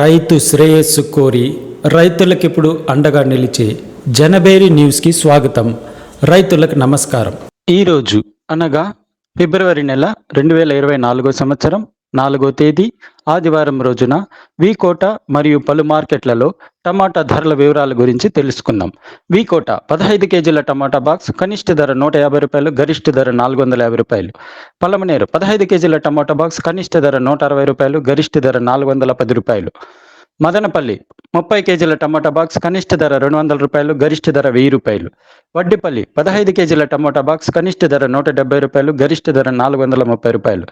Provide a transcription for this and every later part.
రైతు శ్రేయస్సు కోరి రైతులకు ఇప్పుడు అండగా నిలిచే జనబేరి న్యూస్కి స్వాగతం. రైతులకు నమస్కారం. ఈరోజు అనగా ఫిబ్రవరి నెల రెండు వేల ఇరవై నాలుగో సంవత్సరం నాలుగో తేదీ ఆదివారం రోజున వీకోట మరియు పలు మార్కెట్లలో టమాటా ధరల వివరాల గురించి తెలుసుకుందాం. వీకోట పదహైదు కేజీల టమాటా బాక్స్ కనిష్ట ధర నూట యాభై రూపాయలు గరిష్ట ధర నాలుగు వందల యాభై రూపాయలు. పలమనేరు పదహైదు కేజీల టమాటా బాక్స్ కనిష్ట ధర నూట అరవై రూపాయలు గరిష్ట ధర నాలుగు వందల పది రూపాయలు. మదనపల్లి ముప్పై కేజీల టమాటా బాక్స్ కనిష్ట ధర రెండు వందల రూపాయలు గరిష్ట ధర వెయ్యి రూపాయలు. వడ్డిపల్లి పదహైదు కేజీల టమాటా బాక్స్ కనిష్ట ధర నూట డెబ్బై రూపాయలు గరిష్ట ధర నాలుగు వందల ముప్పై రూపాయలు.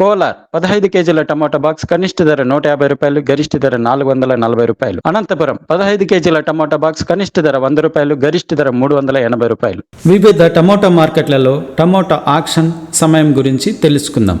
కోలార్ పదహైదు కేజీల టమాటా బాక్స్ కనిష్ట ధర నూట యాభై రూపాయలు గరిష్ట ధర నాలుగు వందల నలభై రూపాయలు. అనంతపురం పదహైదు కేజీల టమాటా బాక్స్ కనిష్ట ధర వంద రూపాయలు గరిష్ట ధర మూడు వందల ఎనభై రూపాయలు. వివిధ టమోటా మార్కెట్లలో టమోటా ఆక్షన్ సమయం గురించి తెలుసుకుందాం.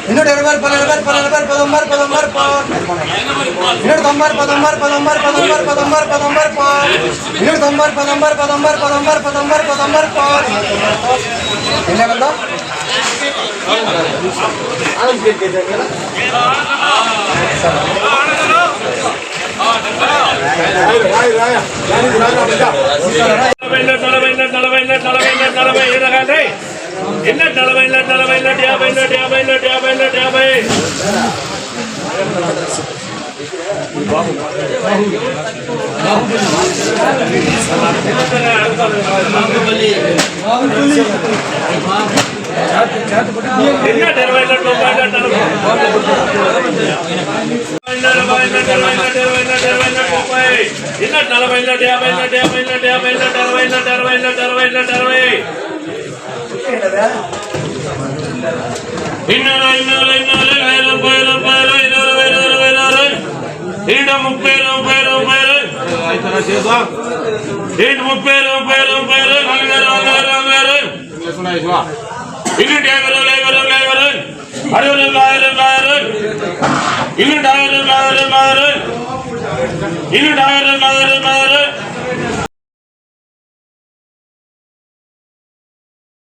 ಇನ್ನೂರ ಇರಬಾರ್ ಪದೊಂಬರ್ ಪದೊಂಬರ್ ಪದೊಂಬರ್ ಪದೊಂಬರ್ ಇನ್ನೂರ ತೊಂಬರ್ ಪದೊಂಬರ್ ಪದೊಂಬರ್ ಪದೊಂಬರ್ ಪದೊಂಬರ್ ಪದೊಂಬರ್ ಇನ್ನೂರ ತೊಂಬರ್ ಪದೊಂಬರ್ ಪದೊಂಬರ್ ಪದೊಂಬರ್ ಪದೊಂಬರ್ ಪದೊಂಬರ್ ಎಣ್ಣೆ ಬಂದ నలభై నలభై నలభై నలభై నలభై ఎనగండి ఎన్న నలభై నలభై యాభై యాభై యాభై యాభై ఎన్న ఇరవై తొంభై నలభై నలభై నలభై ఇరవై ఇరవై ముప్పై ఎన్న నలభై యాభై యాభై యాభై అరవై అరవై అరవై అరవై ఇన్నర ఇన్నర ఇన్నర వేల వేల వేల ఇరవై ఇరవై ఇరవై ఈడ ముప్పై ముప్పై ముప్పై ఈడ ముప్పై ముప్పై ముప్పై నలభై ఇల్లు డ్రైవర్ లేవర్ లేవర్ అడవులు ఇల్లు డ్రైవర్ లాయర్